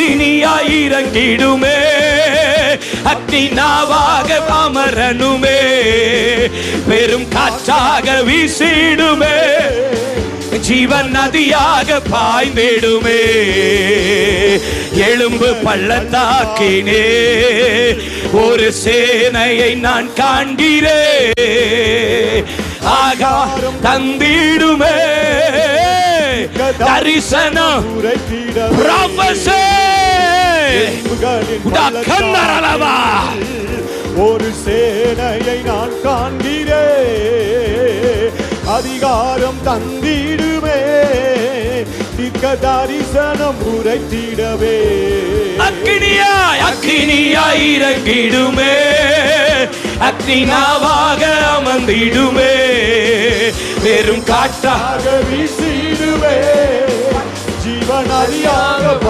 அக்கினியாய் இறங்கிடுமே. அக்னி நாவாக அமரனுமே பெரும் காற்றாக வீசிடுமே. ஜீவன் நதியாக பாய்ந்திடுமே. எலும்பு பள்ளத்தாக்கினே. ஒரு சேனையை நான் காண்கிறேன் ஆகாரம் தந்திடுமே. தரிசனம் உடக்கன்னரளவா. ஒரு சேனையை நான் காண்கிறேன். அதிகாரம் தந்திடுமே. திக்க தரிசனம் உரைத்திடவே. அக்கினியாய் அக்கினியாய் இறங்கிடுமே. அக்னினாவாக அமர்ந்திடுமே. வெறும் காற்றா ஆக வீசிடுவே ஜீவன் அறியாக